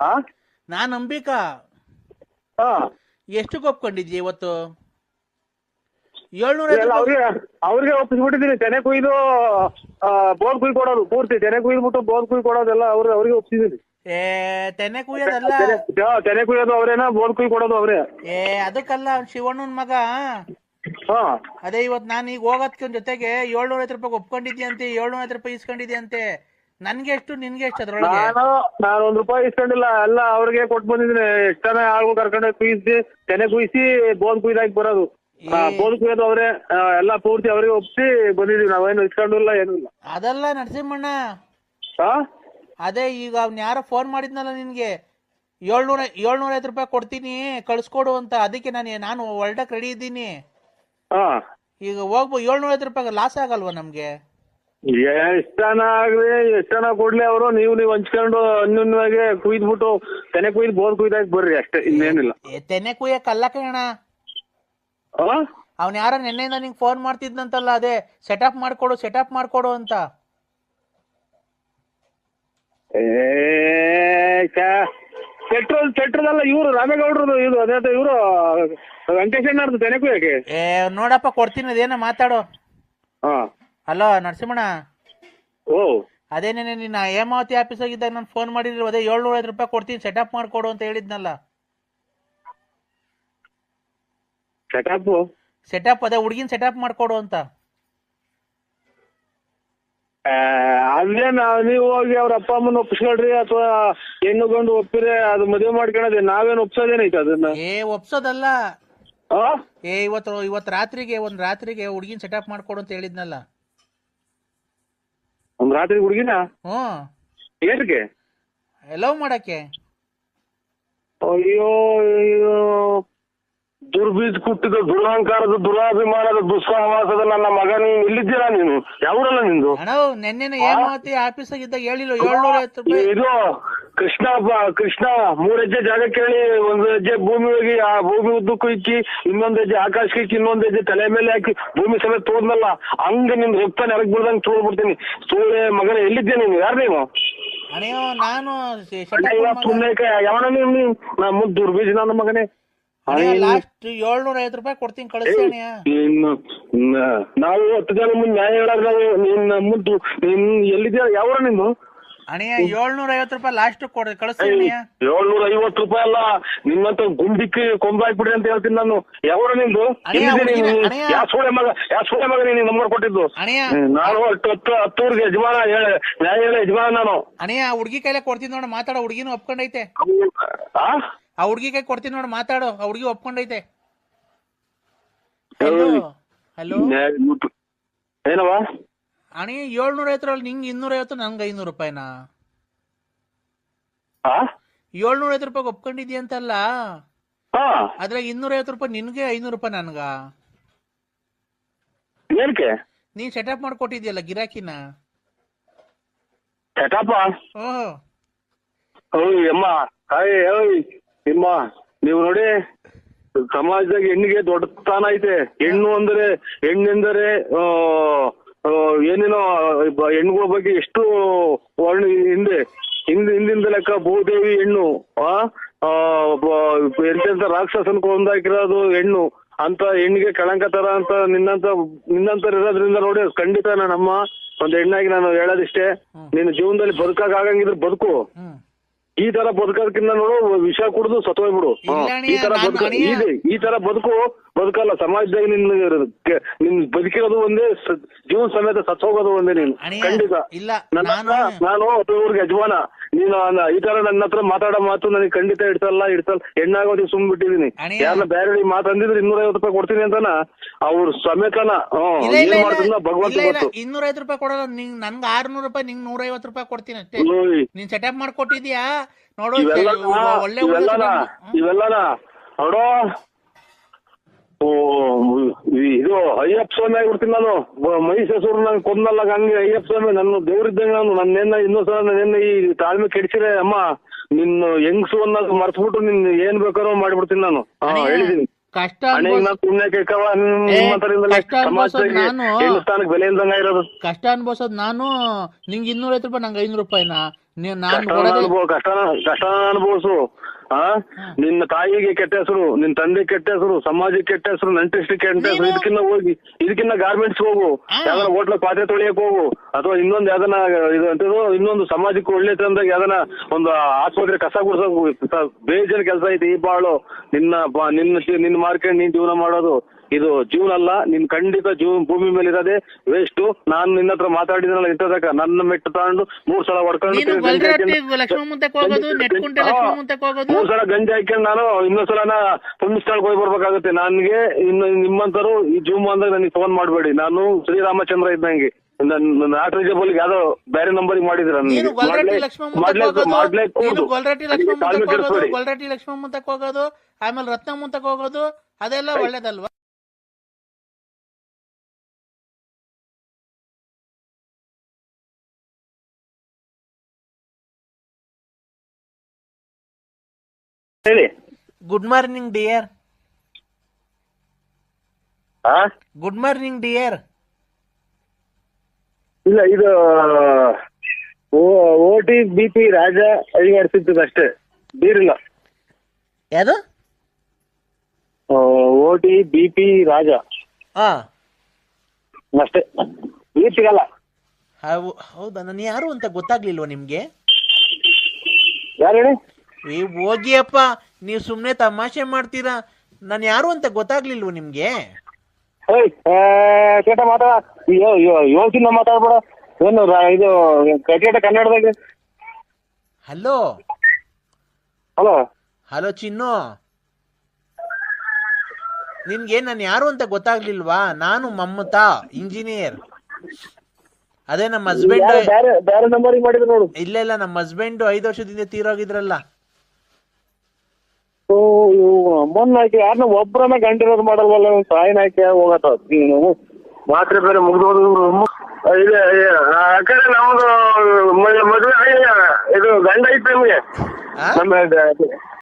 ಆ? ನಾನ್ ಅಂಬಿಕಾ. ಹಾ ಎಷ್ಟಕ್ಕೆ ಒಪ್ಕೊಂಡಿದ್ಯ ಇವತ್ತು? ಏಳ್ನೂರ ಎಲ್ಲ ಅವ್ರಿಗೆ ಅವ್ರಿಗೆ ಒಪ್ಪಿಸ್ಬಿಟ್ಟಿದ್ದೀನಿ. ತೆನೆ ಕುಯ್ದು ಬೋದ್ ಕುಯ್ ಕೊಡೋದು ಪೂರ್ತಿ. ತೆನೆ ಕುಯ್ದ್ಬಿಟ್ಟು ಬೋದ್ ಕುಯ್ ಕೊಡೋದೆಲ್ಲ ಅವ್ರ ಅವ್ರಿಗೆ ಒಪ್ಸಿದ್ದೀನಿ ಏ ತೆನೆ ಕುಯ್ಯೋದಲ್ಲ. ತೆನೆ ಕುಯ್ಯೋದು ಅವ್ರೇನ? ಬೋರ್ ಕುಯ್ ಕೊಡೋದು ಅವ್ರೇ. ಏ ಅದಕ್ಕಲ್ಲ ಶಿವಣ್ಣನ ಶಿವಣ್ಣನ್ ಮಗ. ಹಾ. ಅದೇ ಇವತ್ ನಾನು ಈಗ ಹೋಗೋದ್ಕಿನ್ ಜೊತೆಗೆ ಏಳ್ನೂರ ಐವತ್ತು ರೂಪಾಯಿ ಒಪ್ಕೊಂಡಿದ್ಯಂತೆ ಏಳ್ನೂರ ಐವತ್ತು ರೂಪಾಯಿ ಇಸ್ಕೊಂಡಿದ್ಯಂತೆ ನನ್ಗೆ ಎಷ್ಟು ನಿನ್ಗೆ ಎಷ್ಟು ಅದ್ರೊಳಗೆ? ನಾನು ನಾನು ಒಂದ್ ರೂಪಾಯಿ ಇಸ್ಕೊಂಡಿಲ್ಲ ಎಲ್ಲ ಅವ್ರಿಗೆ ಕೊಟ್ಟು ಬಂದಿದ್ದೀನಿ. ಎಷ್ಟನ ಆಳ್ಗಳು ಕರ್ಕೊಂಡು ಕುಯ್ಸಿ ತೆನೆ ಕುಯ್ಸಿ ಬೋನ್ ಕುಯ್ದಾಕಿ ಬರೋದು. ಆ. ಬೋದ್ ಕುಯ್ಯೋದು ಅವ್ರೆ ಆ, ಎಲ್ಲ ಪೂರ್ತಿ ಅವ್ರಿಗೆ ಒಪ್ಸಿ ಬಂದಿದೀವಿ. ನಾವೇನು ಇಸ್ಕೊಂಡಿಲ್ಲ ಏನೂ ಇಲ್ಲ. ಅದಲ್ಲ ನರಸಿಂಹಣ್ಣ. ಹಾ ಅದೇ ಈಗ ಅವ್ನ ಯಾರೋ ಫೋನ್ ಮಾಡಿದ್ನಲ್ಲ ನಿನ್ಗೆ? ಏಳ್ನೂರ ಏಳ್ನೂರ ಐವತ್ತು ರೂಪಾಯಿ ಕೊಡ್ತೀನಿ ಕಳ್ಸ್ಕೊಡು ಅಂತ. ಅದಕ್ಕೆ ನಾನು ನಾನು ಹೊರಡಕ್ ರೆಡಿ ಇದ್ದೀನಿ. ಹಾ ಈಗ ಹೋಗ್ಬೋ ಏಳ್ನೂರ ಐವತ್ತು ರೂಪಾಯಿ ಲಾಸ್ ಆಗಲ್ವಾ ನಮ್ಗೆ? ಎಷ್ಟ್ ಜನ ಆಗ್ಲಿ ಎಷ್ಟನ ಕೊಡ್ಲಿ ಅವರು? ನೀವು ನೀವು ಹಂಚ್ಕೊಂಡು ಅನ್ಯೂನ್ಯವಾಗಿ ಕುಯ್ದ್ಬಿಟ್ಟು ತೆನೆ ಕುಯ್ದು ಬೋರ್ ಕುಯ್ದಾಗ ಬರ್ರಿ ಅಷ್ಟೇ ಇನ್ನೇನಿಲ್ಲ. ಏ, ತೆನೆ ಕುಯ್ಯಕ್ ಅಲ್ಲ ಕಣ ಆ? ಅವ್ನ್ ಯಾರೋ ನಿನ್ನೆಯಿಂದ ನಿಂಗೆ ಫೋನ್ ಮಾಡ್ತಿದ್ನಂತಲ್ಲ ಅದೇ ಸೆಟಪ್ ಮಾಡ್ಕೊಡು ಸೆಟಪ್ ಮಾಡ್ಕೊಡು ಅಂತ. ಏ ಪೆಟ್ರೋಲ್ ಪೆಟ್ರೋಲ್ ಅಲ್ಲ ಇವರು ರಾಮೇಗೌಡ್ರದು ಇದು ಅದೇ ಇವರು ವೆಂಕಟೇಶಣ್ಣರ್ದು ತೆನೆ ಕುಯ್ಯಕ್ಕೆ. ಏ ನೋಡಪ್ಪ ಕೊಡ್ತೀನಿ ಅದೇನ ಮಾತಾಡು. ಹಲೋ ನರಸಿಂಹಣ್ಣ. ಓ. ಅದೇ ನೆನೆ ನಿನ್ನ ಹೇಮಾವತಿ ಆಫೀಸಾಗಿದ್ದಾಗ ನಾನು ಫೋನ್ ಮಾಡಿದ್ರು ಅದೇ ಏಳ್ನೂರ ಐದು ರೂಪಾಯಿ ಕೊಡ್ತೀನಿ ಸೆಟಪ್ ಮಾಡ್ಕೊಡು ಅಂತ ಹೇಳಿದ್ನಲ್ಲ. ಸೆಟಪ್ ಸೆಟಪ್ ಅದೇ ಹುಡುಗಿನ ಸೆಟಪ್ ಮಾಡ್ಕೊಡು ಅಂತ. ಅಂದ್ರೆ ನಾವ್ ಹೋಗಿ ಅವ್ರ ಅಪ್ಪ ಅಮ್ಮನ ಒಪ್ಪಿಸ್ಕೊಳ್ರಿ ಅಥವಾ ಹೆಣ್ಣು ಗಂಡು ಒಪ್ಪಿದ್ರೆ ಅದು ಮದುವೆ ಮಾಡ್ಕೊಳೋದೇ ನಾವೇನು ಒಪ್ಸೋದೇನೈತೆ ಅದನ್ನ? ಏ ಒಪ್ಸೋದಲ್ಲ. ಆ? ಏ ಇವತ್ತು ಇವತ್ತು ರಾತ್ರಿಗೆ ಒಂದ್ ರಾತ್ರಿಗೆ ಹುಡುಗಿನ ಸೆಟಪ್ ಮಾಡ್ಕೊಡು ಅಂತ ಹೇಳಿದ್ನಲ್ಲ. ಒಂದ್ ರಾತ್ರಿ ಹುಡುಗಿನ? ಹ್ಮ್ ಏನಕ್ಕೆ ಲವ್ ಮಾಡಕ್ಕೆ? ಅಯ್ಯೋ ಅಯ್ಯೋ. ದುರ್ಬೀಜ್ ಕುಟ್ಟಿದ ದುರಹಂಕಾರದ ದುರಾಭಿಮಾನದ ದುಸ್ಸಹವಾಸದ ನನ್ನ ಮಗ ನೀನು ಇಲ್ಲಿದ್ದೀರಾ ನೀನು? ಯಾವ್ದಲ್ಲ ನಿಂದು? ಅಣ್ಣ ಮಾತಿ ಹೇಮಾವತಿ ಆಫೀಸಾಗಿದ್ದಾಗ ಹೇಳಿಲ್ಲ ಏಳ್ನೂರ ಐವತ್ತು ರೂಪಾಯಿ. ಇದು ಕೃಷ್ಣ ಕೃಷ್ಣ ಮೂರ್ ಹೆಜ್ಜೆ ಜಾಗ ಕೇಳಿ ಒಂದ್ ಹೆಜ್ಜೆ ಭೂಮಿ ಹೋಗಿ ಆ ಭೂಮಿ ಉದ್ದಕ್ಕೂ ಇಕ್ಕಿ ಇನ್ನೊಂದ್ ಹೆಜ್ಜೆ ಆಕಾಶಕ್ಕೆ ಇಕ್ಕಿ ಇನ್ನೊಂದ್ ಹೆಜ್ಜೆ ತಲೆ ಮೇಲೆ ಹಾಕಿ ಭೂಮಿ ಸಮೇತ ತೋದ್ನಲ್ಲ ಹಂಗ ನಿಮ್ ರಕ್ತ ನೆರಗ್ ಬಿಡ್ದಂಗ್ ತೋಳ್ಬಿಡ್ತೀನಿ ಸೂಳೆ ಮಗನ ಎಲ್ಲಿದ್ದೆ ನೀನು? ಯಾರು ನೀವು ಅಣ್ಣ ನಾನು ಸುಮ್ಮನೆ ಯಾವನ ನೀನು? ನಾ ಮುದ್ದು ದುರ್ಬೀಜ್ ನನ್ನ ಮಗನೇ. ಅಯ್ಯೋ. ಲಾಸ್ಟ್ ಏಳ್ನೂರ ಐವತ್ತು ರೂಪಾಯಿ ಕೊಡ್ತೀನಿ ಕಳಿಸಿ ಅಣ್ಣ ನಾವು ಹತ್ತು ಜನ ಮುಂದೆ ನ್ಯಾಯ ಹೇಳಾಗ ನಾವು ನಿನ್ನ ಮುದ್ದು ನಿನ್ ಎಲ್ಲಿದ್ಯಾ ಯಾವ ನಿಂದು ಅಣ್ಣ ಏಳ್ನೂರ ಐವತ್ತು ರೂಪಾಯಿ ಲಾಸ್ಟ್ ಕೊಡ ಕಳಿಸಿ ಅಣ್ಣ ಏಳ್ನೂರ ಐವತ್ತು ರೂಪಾಯಿ ಅಲ್ಲ ನಿನ್ನಂತ ಗುಂಡಿಕ್ಕಿ ಕೊಂಬ ಹಾಕ್ಬಿಡಿ ಅಂತ ಹೇಳ್ತೀನಿ ನಾನು. ಯಾವ್ರ ನಿಂದು? ಹುಡುಗಿನ- ಅಣ್ಣಯ್ಯ. ಯಾವ ಸೋಳೆ ಮಗ ಯಾವ ಸೋಳೆ ಮಗ ನೀನು ನಂಬರ್ ಕೊಟ್ಟಿದ್ದು? ಹ್ಮ್, ನಾನು ಹತ್ತು ಹತ್ತು ಹತ್ತೂರ್ಗೆ ಯಜಮಾನ ಹೇಳ ನ್ಯಾಯ ಹೇಳ ಯಜಮಾನ ನಾನು. ಹಣ್ಯಾ ಹುಡ್ಗಿ ಕೈಲೇ ಕೊಡ್ತೀನಿ ನೋಡ ಮಾತಾಡೋ ಹುಡುಗಿನೂ ಒಪ್ಕೊಂಡೈತೆ. ಆ? ಆ ಹುಡುಗಿ ಕೈ ಕೊಡ್ತೀನಿ ನೋಡ ಮಾತಾಡೋ ಆ ಹುಡುಗಿ ಒಪ್ಕೊಂಡೈತೆ. ಹಲೋ ಹಲೋ ಏನವ ಅಣ್ಣ ಏಳ್ನೂರ ಐತ್ರ ನಿಂಗೆ ಇನ್ನೂರ ಐವತ್ತು ನಂಗೆ ಐನೂರು ರೂಪಾಯಿನಾ? ಆ ಏಳ್ನೂರ ಐವತ್ತು ರೂಪಾಯಿ ಒಪ್ಕೊಂಡಿದ್ಯ ಅಂತಲ್ಲ? ಹಾ. ಅದ್ರಾಗ ಇನ್ನೂರ ಐವತ್ತು ರೂಪಾಯಿ ನಿನ್ಗೆ ಐನೂರು ರೂಪಾಯಿ ನನ್ಗ? ಏನಕ್ಕೆ? ನೀನ್ ಸೆಟಪ್ ಮಾಡ್ಕೊಟ್ಟಿದ್ಯಲ್ಲ ಗಿರಾಕಿನ? ಸೆಟಪ್ ಓ ಓಯ್ ಅಮ್ಮ ಹಾಯ್ ಓಯ್ ನಿಮ್ಮ ನೀವು ನೋಡಿ ಸಮಾಜದಾಗ ಹೆಣ್ಣಿಗೆ ದೊಡ್ಡ ಸ್ಥಾನ ಐತೆ. ಹೆಣ್ಣು ಅಂದ್ರೆ ಹೆಣ್ಣೆಂದರೆ ಆ, ಹೆಣ್ಣುಗಳ ಬಗ್ಗೆ ಎಷ್ಟು ವರ್ಣ ಹಿಂದೆ ಹಿಂದೆ ಹಿಂದಿಂದ ಲೆಕ್ಕ ಭೂದೇವಿ ಹೆಣ್ಣು ಆ ಎಂತೆಂತ ರಾಕ್ಷಸನ್ ಕೊಂದಾಕಿರೋದು ಹೆಣ್ಣು ಅಂತ ಹೆಣ್ಣಿಗೆ ಕಳಂಕ ತರ ಅಂತ ನಿನ್ನಂತ ನಿನ್ನಂತ ಇರೋದ್ರಿಂದ ನೋಡಿ ಖಂಡಿತ ನಮ್ಮ ಒಂದ್ ಹೆಣ್ಣಾಗಿ ನಾನು ಹೇಳೋದಿಷ್ಟೇ. ನಿನ್ನ ಜೀವನದಲ್ಲಿ ಬದುಕಾಗಂಗಿದ್ರೆ ಬದುಕು. ಈ ತರ ಬದುಕೋದಕ್ಕಿಂತ ನೋಡು ವಿಷ ಕುಡಿದು ಹಾ. ಈ ತರ ನಾನ್ ಬದುಕ ಈ ತರ ಬದುಕು ಬದುಕಲ್ಲ ಸಮಾಜದಾಗ ನಿನ್ನ ಕೆ- ನಿನ್ ಬದುಕಿರೋದು ಒಂದೇ ಜೀವನ ಸಮೇತ ಸತ್ತೋಗೋದು ಒಂದೇ ನೀನು. ಖಂಡಿತ. ನಾನು- ನಾನು ಯಜಮಾನ. ನೀನು ಈ ತರ ನನ್ನ ಹತ್ರ ಮಾತಾಡೋ ಮಾತು ನನಗೆ ಖಂಡಿತ ಇಡ್ಸಲ್ಲ ಇಡ್ಸಲ್ಲ ಹೆಣ್ಣಾಗೋದಿ ಸುಮ್ ಬಿಟ್ಟಿದೀನಿ. ಯಾರನ್ನ ಬೇರೆ ಮಾತು ಅಂದಿದ್ರೆ ಇನ್ನೂರ ಐವತ್ತು ರೂಪಾಯಿ ಕೊಡ್ತೀನಿ ಅಂತಾನ? ಅವ್ರ ಸಮೇತನ ಹ್ಮ್ ಇಲ್ಲ ಇಲ್ಲ ಏನ್ ಇಲ್ಲ. ಮಾಡ್ತಿದ್ನ ಭಗವಂತ ಇಲ್ಲ ಇಲ್ಲ. ಗೊತ್ತು ಇನ್ನೂರ ಐವತ್ತು ರೂಪಾಯಿ ಕೊಡಲ್ಲ ನಿಂಗ್ ನನ್ಗೆ ಆರ್ನೂರು ರೂಪಾಯಿ ನಿಂಗ್ ನೂರ ಐವತ್ತು ರೂಪಾಯಿ ಕೊಡ್ತೀನಿ ಅಷ್ಟೇ. ನೀನ್ ಸೆಟಪ್ ಮಾಡ್ಕೊಟ್ಟಿದ್ಯಾ? ನೋಡು ಇವೆಲ್ಲ ಒಳ್ಳೆ ಇವೆಲ್ಲನ? ಇವೆಲ್ಲನ? ನೋಡೋ ಇದು ಅಯ್ಯಪ್ಪ ಸ್ವಾಮಿ ಆಗ್ಬಿಡ್ತೀನಿ ನಾನು. ಮಹಿಷಾಸುರ ನಂಗೆ ಕೊಂದಲ್ಲ ಹಂಗೆ ಅಯ್ಯಪ್ಪ ಸ್ವಾಮಿ ನನ್ನ ದೇವ್ರಿದ್ದಂಗೆ ನಾನು. ನನ್ನೇನ ಇನ್ನೊಂದ್ ಸಲ ನನ್ನೇನ ಈ ತಾಳ್ಮೆ ಕೆಡಿಸಿರೆ ಅಮ್ಮ ನಿನ್ನ ಹೆಂಗ್ಸು ಅನ್ನೋದು ಮರ್ಸ್ಬಿಟ್ಟು ನಿನ್ ಏನ್ ಬೇಕಾರೋ ಮಾಡ್ಬಿಡ್ತೀನಿ ನಾನು. ಹಾ ಹೇಳಿದೀನಿ ಕಷ್ಟ ಅನ್ಬೋಸದ್ ನಾನು ಬೆಲೆ ಇಲ್ದಂಗ ಇರೋದು ಕಷ್ಟ ಅನ್ಭವಿಸೋದು ನಿಂಗೆ ಇನ್ನೂರ ಐವತ್ತು ರೂಪಾಯಿ ನಂಗೆ ಐನೂರು ರೂಪಾಯಿನ? ಕಷ್ಟ ಅನುಭವಿಸು. ಆ? ನಿನ್ನ ತಾಯಿಗೆ ಕೆಟ್ಟ ಹೆಸರು ನಿನ್ನ ತಂದೆ ಕೆಟ್ಟ ಹೆಸರು ಸಮಾಜಕ್ಕೆ ಕೆಟ್ಟ ಹೆಸರು ನಂಟಿಸ್ಟ್ ಕೆಟ್ಟ ಹೆಸರು ನೀನು- ಇದಕ್ಕಿನ್ನ ಹೋಗಿ ಇದಕ್ಕಿನ್ನ ಗಾರ್ಮೆಂಟ್ಸ್ ಹೋಗು. ಯಾವ್ದಾರ ಹೋಟ್ಲ ಪಾತ್ರೆ ತೊಳಿಯಕ್ ಹೋಗು. ಅಥವಾ ಇನ್ನೊಂದು ಯಾವ್ದನ ಇದು ಅಂತ ಇನ್ನೊಂದು ಸಮಾಜಕ್ಕೆ ಒಳ್ಳೆ ತಂದಾಗ ಯಾವ್ದನ ಒಂದು ಆಸ್ಪತ್ರೆ ಕಸ ಗುಡ್ಸೋಕು ಬೇಜನ್ ಕೆಲಸ ಐತಿ ಈ ಬಾಳು. ನಿನ್ನ ನಿನ್ನ ನಿನ್ನ ಮಾರ್ಕೆಟ್ ನೀನ್ ಜೀವನ ಮಾಡೋದು. ಇದು ಜೀವನ ಅಲ್ಲ ನಿನ್ ಖಂಡಿತ ಜೀವ ಭೂಮಿ ಮೇಲೆ ಇರೋದೇ ವೇಸ್ಟ್ ನಾನು ನಿನ್ನ ಹತ್ರ ಮಾತಾಡಿದ್ನಲ್ಲ ನನ್ನ ಮೆಟ್ಟು ತಗೊಂಡು ಮೂರ್ ಸಲ ಹೊಡ್ಕೊಂಡು ಮೂರ್ ಸಲ ಗಂಜಿ ಹಾಕೊಂಡು ನಾನು ಇನ್ನೊಂದ್ ಸಲ ಪುಣ್ಯಸ್ಥಳಕ್ಕೆ ಹೋಗಿ ಬರ್ಬೇಕಾಗುತ್ತೆ. ನನ್ಗೆ ಇನ್ನು ನಿಮ್ಮಂತರು ಈ ಜೂಮ್ ಅಂದಾಗ ನನಗೆ ಫೋನ್ ಮಾಡಬೇಡಿ. ನಾನು ಶ್ರೀರಾಮಚಂದ್ರ ಇದ್ದಂಗೆ. ನಾಟ್ ರೀಚಬಲ್ ಯಾವ್ದೋ ಬೇರೆ ನಂಬರ್ ಮಾಡಿದ್ರ ಹೋಗೋದು. ಆಮೇಲೆ ರತ್ನ ಮುಂತಕ್ ಹೋಗೋದು ಅದೆಲ್ಲ ಒಳ್ಳೇದಲ್ವಾ? ಹೇಳಿ. ಗುಡ್ ಮಾರ್ನಿಂಗ್ ಡಿಯರ್ ಹಾ ಗುಡ್ ಮಾರ್ನಿಂಗ್ ಡಿಯರ್ ಇಲ್ಲ ಇದು O T B P Raja ಅಷ್ಟೇ ಬೀರಿಲ್ಲ. ಯಾರು OT BP B P Raja. ಹಾ ಅಷ್ಟೇ ಬೀರ್ ಸಿಗಲ್ಲ. ಹೌದಾ ನಾನು ಯಾರು ಅಂತ ಗೊತ್ತಾಗ್ಲಿಲ್ವಾ ನಿಮ್ಗೆ? ಯಾರು ಹೇಳಿ? ಏ ಹೋಗಿಯಪ್ಪ ನೀವು ಸುಮ್ಮನೆ ತಮಾಷೆ ಮಾಡ್ತೀರಾ? ನಾನು ಯಾರು ಅಂತ ಗೊತ್ತಾಗ್ಲಿಲ್ವ ನಿಮ್ಗೆ? ಏಯ್ ಕೇಟ ಮಾತಾಡ. ಯೋಚಿನ ಮಾತಾಡ್ಬೇಡ. ಏನು ರಾ- ಇದು ಕನ್ನಡದಾಗ? ಹಲೋ? ಹಲೋ? ಹಲೋ ಚಿನ್ನು? ನಿನ್ಗೆ ನಾನು ಯಾರು ಅಂತ ಗೊತ್ತಾಗ್ಲಿಲ್ವಾ? ನಾನು ಮಮ್ಮತಾ ಇಂಜಿನಿಯರ್. ಅದೇ ನಮ್ಮ ಹಸ್ಬೆಂಡ್ ಬೇರೆ ಬೇರೆ ನಂಬರಿಗೆ ಮಾಡಿದ್ರು ನೋಡು. ಇಲ್ಲ ಇಲ್ಲ ನಮ್ಮ ಹಸ್ಬೆಂಡ್ ಐದು ವರ್ಷದಿಂದ ತೀರೋಗಿದ್ರಲ್ಲ. ಮೊನ್ನೆ ಆಯ್ಕೆ ಯಾರನ್ನ ಒಬ್ಬರನ್ನ ಗಂಟಿರೋದು ಮಾಡಲ್ವಲ್ಲ ಇವ್ನು ಸಾಯಿನ ಆಯ್ಕೆ ಹೋಗತ್ತ. ನೀನು ಮಾತ್ರೆ ಬೇರೆ ಮುಗಿದೋದು ಇದೆ ಯಾಕಂದ್ರೆ ನಮ್ದು ಮದ್ವೆ ಮದುವೆ ಇದು ಗಂಡ ಐತೆ ನಮ್ಗೆ? ನಮ್ಮ